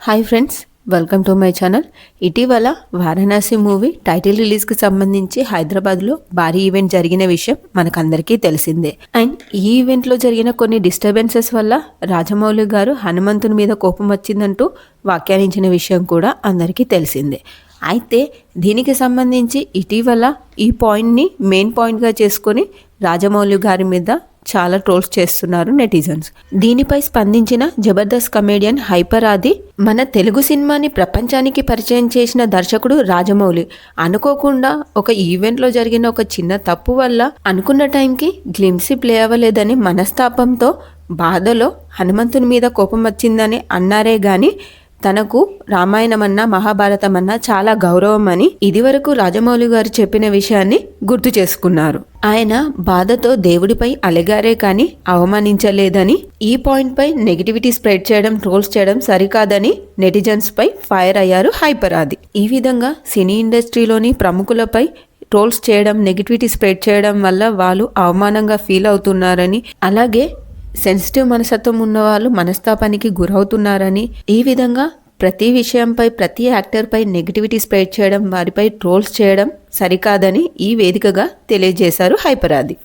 Hi friends welcome to my channel ఇటీవల Varanasi movie title రిలీజ్కి సంబంధించి హైదరాబాద్లో భారీ ఈవెంట్ జరిగిన విషయం మనకందరికీ తెలిసిందే. అండ్ ఈ ఈవెంట్లో జరిగిన కొన్ని డిస్టర్బెన్సెస్ వల్ల రాజమౌళి గారు హనుమంతుని మీద కోపం వచ్చిందంటూ వ్యాఖ్యానించిన విషయం కూడా అందరికీ తెలిసిందే. అయితే దీనికి సంబంధించి ఇటీవల ఈ పాయింట్ని మెయిన్ పాయింట్గా చేసుకొని రాజమౌళి గారి మీద చాలా ట్రోల్స్ చేస్తున్నారు నెటిజన్స్. దీనిపై స్పందించిన జబర్దస్త్ కమేడియన్ హైపర్ ఆది మన తెలుగు సినిమాని ప్రపంచానికి పరిచయం చేసిన దర్శకుడు రాజమౌళి అనుకోకుండా ఒక ఈవెంట్లో జరిగిన ఒక చిన్న తప్పు వల్ల అనుకున్న టైంకి గ్లిమ్సీ ప్లే అవ్వలేదని మనస్తాపంతో బాధలో హనుమంతుని మీద కోపం వచ్చిందని అన్నారే గాని తనకు రామాయణం అన్నా మహాభారతం అన్నా చాలా గౌరవం అని ఇదివరకు రాజమౌళి గారు చెప్పిన విషయాన్ని గుర్తు చేసుకున్నారు. ఆయన బాధతో దేవుడిపై అలగారే కానీ అవమానించలేదని ఈ పాయింట్పై నెగిటివిటీ స్ప్రెడ్ చేయడం ట్రోల్స్ చేయడం సరికాదని నెటిజన్స్పై ఫైర్ అయ్యారు హైపర్ ఆది ఈ విధంగా సినీ ఇండస్ట్రీలోని ప్రముఖులపై ట్రోల్స్ చేయడం నెగిటివిటీ స్ప్రెడ్ చేయడం వల్ల వాళ్ళు అవమానంగా ఫీల్ అవుతున్నారని అలాగే సెన్సిటివ్ మనస్తత్వం ఉన్న వాళ్ళు మనస్తాపానికి గురవుతున్నారని ఈ విధంగా ప్రతి విషయంపై ప్రతి యాక్టర్పై నెగిటివిటీ స్ప్రెడ్ చేయడం వారిపై ట్రోల్స్ చేయడం సరికాదని ఈ వేదికగా తెలియజేశారు హైపరాది.